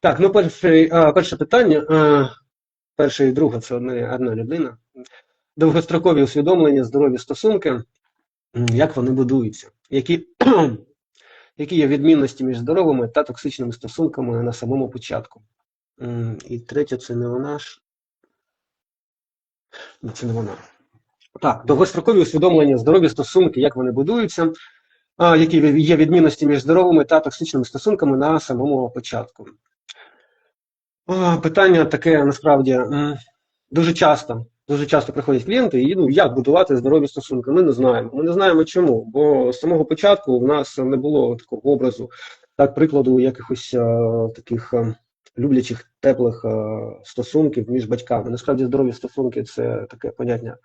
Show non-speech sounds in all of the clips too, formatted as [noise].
Так, ну перше, а, перше питання. А, перше і друге це одна, одна людина. Довгострокові усвідомлення, здорові стосунки. Як вони будуються? Які, [clears throat] які є відмінності між здоровими та токсичними стосунками на самому початку? І третє, це не вона ж. Це не вона. Так, довгострокові усвідомлення, здорові стосунки, як вони будуються, які є відмінності між здоровими та токсичними стосунками на самому початку. А, Питання таке насправді дуже часто. Дуже часто приходять клієнти і ну як будувати здорові стосунки. Ми не знаємо. Ми не знаємо чому, бо з самого початку в нас не було такого образу, так прикладу якихось е, таких е, люблячих, теплих е, стосунків між батьками. Насправді здорові стосунки це таке поняття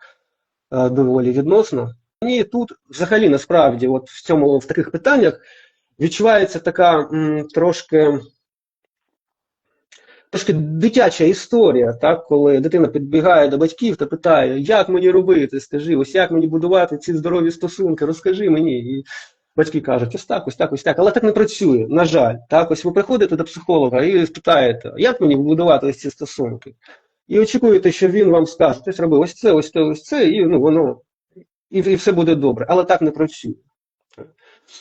е, доволі відносно. Мені тут взагалі насправді, от в цьому в таких питаннях відчувається така м, трошки трошки дитяча історія, так, коли дитина підбігає до батьків та питає, як мені робити, скажи, ось як мені будувати ці здорові стосунки, розкажи мені. І батьки кажуть, ось так, ось так, ось так. Але так не працює, на жаль. Так, ось ви приходите до психолога і питаєте, як мені будувати ось ці стосунки? І очікуєте, що він вам скаже, ось роби ось це, ось це, ось це, і ну, воно, і, і все буде добре. Але так не працює.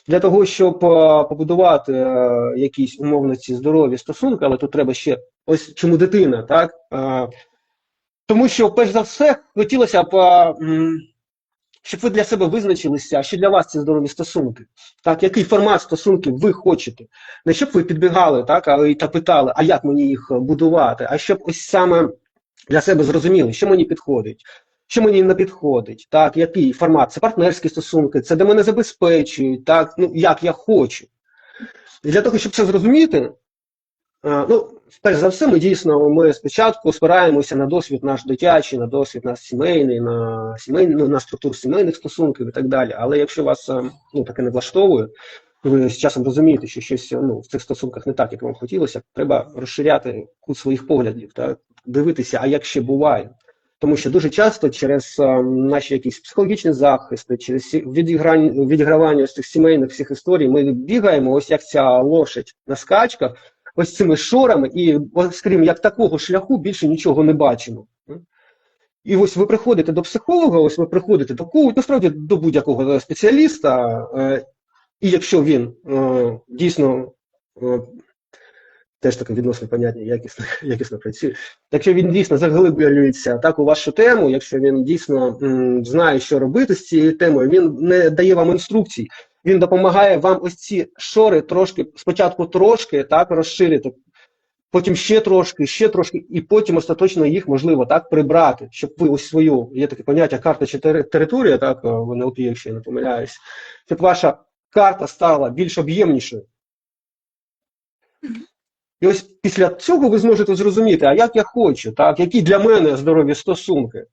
Для того, щоб е, побудувати е, якісь умовно ці здорові стосунки, але тут треба ще ось чому дитина, так? Е, Тому що, перш за все, хотілося б, щоб ви для себе визначилися, що для вас ці здорові стосунки. Так, який формат стосунків ви хочете. Не щоб ви підбігали, так, та питали, а як мені їх будувати, а щоб ось саме для себе зрозуміли, що мені підходить. Що мені не підходить, так, який формат? Це партнерські стосунки, це де мене забезпечують, так, ну як я хочу. І для того, щоб це зрозуміти, е, ну, перш за все, ми дійсно ми спочатку спираємося на досвід наш дитячий, на досвід наш сімейний, на сімейний, ну, на структуру сімейних стосунків і так далі. Але якщо вас е, ну, таке не влаштовує, ви з часом розумієте, що щось ну, в цих стосунках не так, як вам хотілося, треба розширяти кут своїх поглядів, так, дивитися, а як ще буває. Тому що дуже часто через е, наші якісь психологічні захисти, через відіграння, відігравання ось цих сімейних всіх історій, ми бігаємо, ось як ця лошадь на скачках, ось цими шорами, і, ось, скажімо, як такого шляху більше нічого не бачимо. І ось ви приходите до психолога, ось ви приходите до коуча, насправді до будь-якого спеціаліста, е, і якщо він е, дійсно теж таке відносно поняття, якісно, [laughs] якісно працює. Якщо він дійсно заглиблюється так у вашу тему, якщо він дійсно м, знає, що робити з цією темою, він не дає вам інструкцій, він допомагає вам ось ці шори трошки, спочатку трошки так розширити, потім ще трошки, ще трошки, і потім остаточно їх можливо так прибрати, щоб ви ось свою, є таке поняття карта чи територія, так е, в НЛП, якщо я не помиляюсь, щоб ваша карта стала більш об'ємнішою. І ось після цього ви зможете зрозуміти, а як я хочу, так, які для мене здорові стосунки,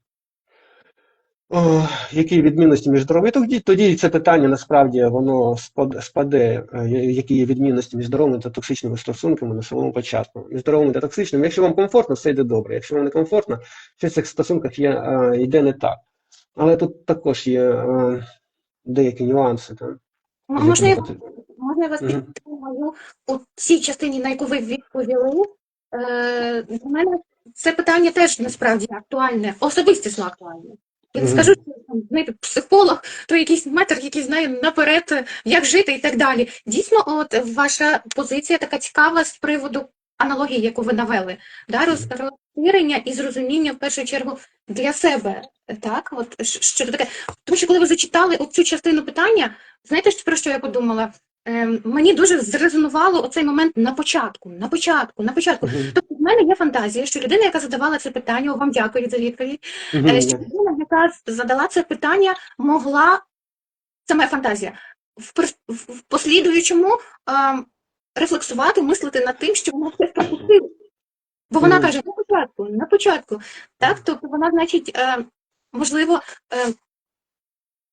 О, які відмінності між здоровими. Тоді, тоді це питання насправді воно спаде, е, які є відмінності між здоровими та токсичними стосунками на самому початку. Між здоровими та токсичними. Якщо вам комфортно, все йде добре. Якщо вам не комфортно, щось в цих стосунках є, е, йде не так. Але тут також є е, деякі нюанси. Так, Можна я, вас Мгм. Підтримую у цій частині, на яку ви відповіли? Е, Для мене це питання теж насправді актуальне, особистісно актуальне. Я не скажу, що там, знаєте, психолог, то якийсь метр, який знає наперед, е, як жити і так далі. Дійсно, от ваша позиція така цікава з приводу аналогії, яку ви навели, да, розширення і зрозуміння в першу чергу для себе. Так, от що таке. Тому що коли ви зачитали оцю частину питання, знаєте, про що я подумала? Ем, мені дуже зрезонувало оцей момент на початку, на початку, на початку. Мгм. Тобто в мене є фантазія, що людина, яка задавала це питання, о, вам дякую за відповідь, Мгм. е, що людина, яка задала це питання, могла, це моя фантазія, в, в в послідуючому ем, рефлексувати, мислити над тим, що вона щось пропустила. Бо вона каже, на початку, на початку. Так, тобто вона, значить, е, можливо, е,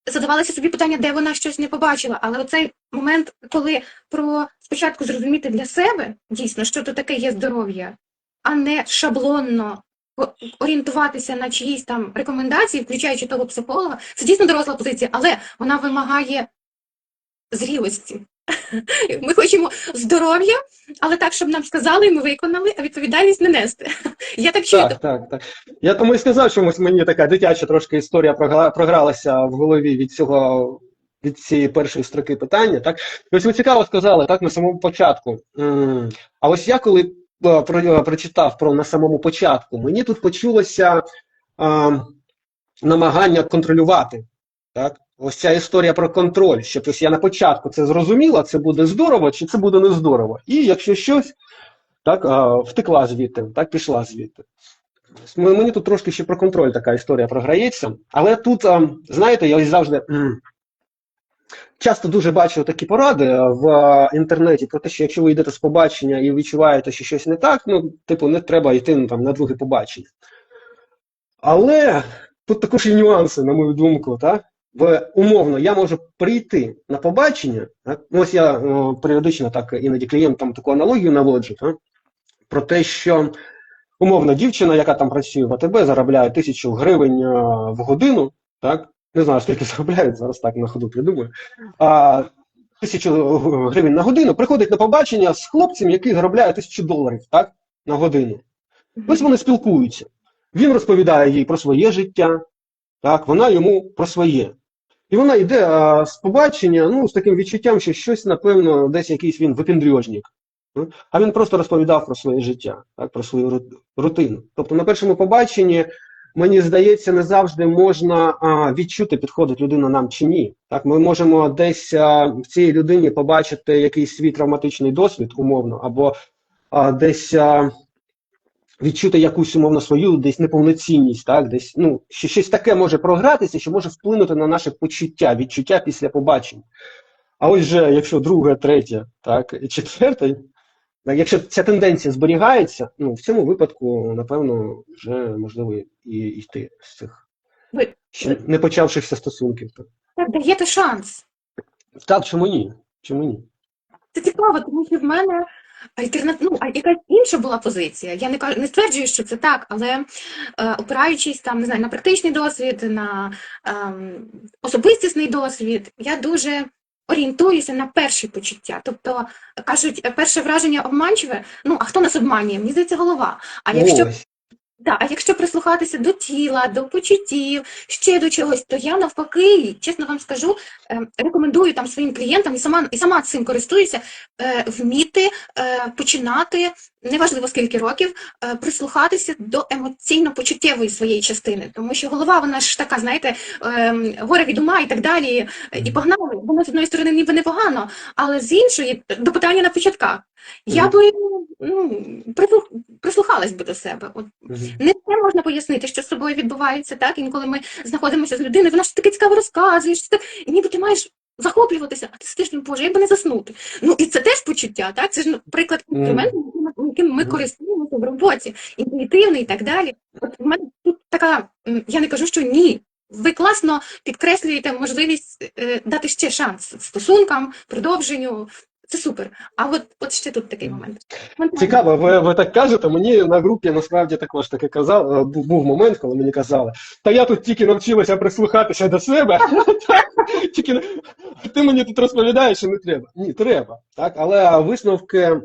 задавалася собі питання, де вона щось не побачила. Але оцей момент, коли про спочатку зрозуміти для себе дійсно, що то таке є здоров'я, а не шаблонно орієнтуватися на чиїсь там рекомендації, включаючи того психолога, це дійсно доросла позиція, але вона вимагає зрілості. [laughs] Ми хочемо здоров'я, але так, щоб нам сказали, і ми виконали, а відповідальність не нести. [laughs] Я так чую. Так, так, так. Я тому і сказав, що мені така дитяча трошки історія програ- програлася в голові від цього. Від цієї першої строки питання, так ось ви цікаво сказали, так на самому початку. А ось я коли е, е, прочитав про на самому початку, мені тут почулося а, намагання контролювати. Так? Ось ця історія про контроль, щоб ось я на початку це зрозуміла, це буде здорово чи це буде не здорово. І якщо щось, так, втекла звідти, так, пішла звідти. Мені тут трошки ще про контроль така історія програється. Але тут, знаєте, я ось завжди часто дуже бачу такі поради в інтернеті про те, що якщо ви йдете з побачення і відчуваєте, що щось не так, ну, типу, не треба йти ну, там, на друге побачення. Але тут також є нюанси, на мою думку, так? В, умовно, я можу прийти на побачення, так? Ну, ось я о, періодично так іноді клієнтам таку аналогію наводжу, так? про те, що умовно дівчина, яка там працює в АТБ, заробляє тисячу гривень е, в годину, так? Не знаю, скільки [laughs] заробляють, зараз так на ходу придумаю. А, тисячу гривень на годину приходить на побачення з хлопцем, який заробляє тисячу доларів так? на годину. Ось вони спілкуються. Він розповідає їй про своє життя, так, вона йому про своє. І вона йде а, з побачення, ну, з таким відчуттям, що щось, напевно, десь якийсь він випендрюжник. Ну, А він просто розповідав про своє життя, так, про свою рутину. Тобто на першому побаченні, мені здається, не завжди можна а, відчути, підходить людина нам чи ні. Так, ми можемо десь а, в цій людині побачити якийсь свій травматичний досвід, умовно, або а, десь. А, відчути якусь умовно свою десь неповноцінність, так, десь ну, що щось таке може програтися, що може вплинути на наше почуття, відчуття після побачення. А ось же, якщо друге, третє, так, і четверте, так, якщо ця тенденція зберігається, ну в цьому випадку, напевно, вже можливо і йти з цих Ви- ще не почавшихся стосунків. Так, Так, даєте шанс. так чому ні? Чому ні? Це цікаво, тому що в мене альтернат... ну, якась інша була позиція. Я не кажу, не стверджую, що це так, але е, опираючись там, не знаю, на практичний досвід, на е, особистісний досвід, я дуже орієнтуюся на перші почуття. Тобто кажуть, перше враження обманчиве. Ну а хто нас обманює? Мені здається, голова. А якщо Ось. Да, а якщо прислухатися до тіла, до почуттів, ще до чогось, то я навпаки, чесно вам скажу, е, рекомендую там своїм клієнтам і сама і сама цим користуюся, е, вміти е, починати, неважливо скільки років, е, прислухатися до емоційно-почуттєвої своєї частини. Тому що голова, вона ж така, знаєте, е, горе від ума і так далі, і погнали. Воно з одної сторони ніби непогано, але з іншої до питання на початках. Я би ну, прислух- прислухалась би до себе. От Мгм. не все можна пояснити, що з собою відбувається, так? Інколи ми знаходимося з людиною, вона ж таке цікаво розказує, що так, і ніби ти маєш захоплюватися, а ти сидиш, ну, боже, як би не заснути. Ну і це теж почуття, так? Це ж ну, приклад Мгм. інструменту, яким- яким ми користуємося в роботі, інтуїтивний і так далі. От в мене тут така, я не кажу, що ні. Ви класно підкреслюєте можливість е, дати ще шанс стосункам, продовженню. Це супер. А от, от ще тут такий момент. Цікаво, ви, ви так кажете. Мені на групі насправді також таке казав. е, Був, був момент, коли мені казали, та я тут тільки навчилася прислухатися до себе. [laughs] тільки ти мені тут розповідаєш, що не треба. Ні, треба. Так, але висновки,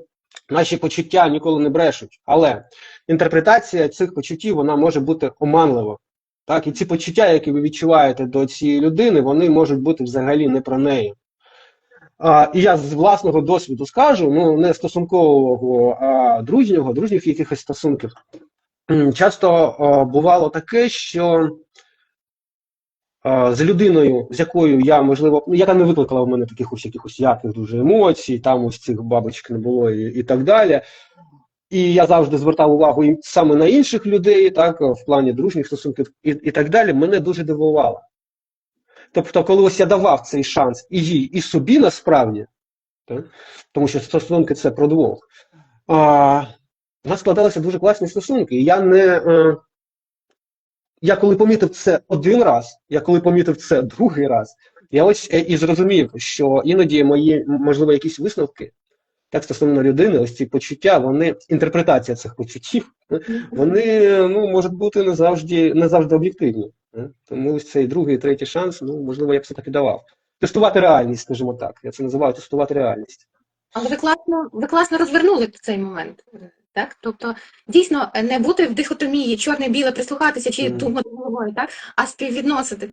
наші почуття ніколи не брешуть. Але інтерпретація цих почуттів вона може бути оманлива. Так, і ці почуття, які ви відчуваєте до цієї людини, вони можуть бути взагалі не про неї. І я з власного досвіду скажу, ну не стосункового, а дружнього, дружніх якихось стосунків. Часто бувало таке, що з людиною, з якою я, можливо, ну, яка не викликала в мене таких ось якихось ярких дуже емоцій, там ось цих бабочок не було і, і так далі. І я завжди звертав увагу саме на інших людей, так, в плані дружніх стосунків і, і так далі, мене дуже дивувало. Тобто, коли ось я давав цей шанс і їй, і собі насправді, так? тому що стосунки це про двох, а, у нас складалися дуже класні стосунки. І я не. Е, я коли помітив це один раз, я коли помітив це другий раз, я ось е, і зрозумів, що іноді мої, можливо, якісь висновки, так стосовно людини, ось ці почуття, вони, інтерпретація цих почуттів, вони ну, можуть бути не завжди, не завжди об'єктивні. Е. Тому ось цей другий, третій шанс, ну, можливо, я б все-таки давав. тестувати реальність, скажімо так. Я це називаю тестувати реальність. Але ви класно, ви класно розвернули цей момент. Так? Тобто, дійсно, не бути в дихотомії чорне-біле, прислухатися чи mm. думати головою, так? а співвідносити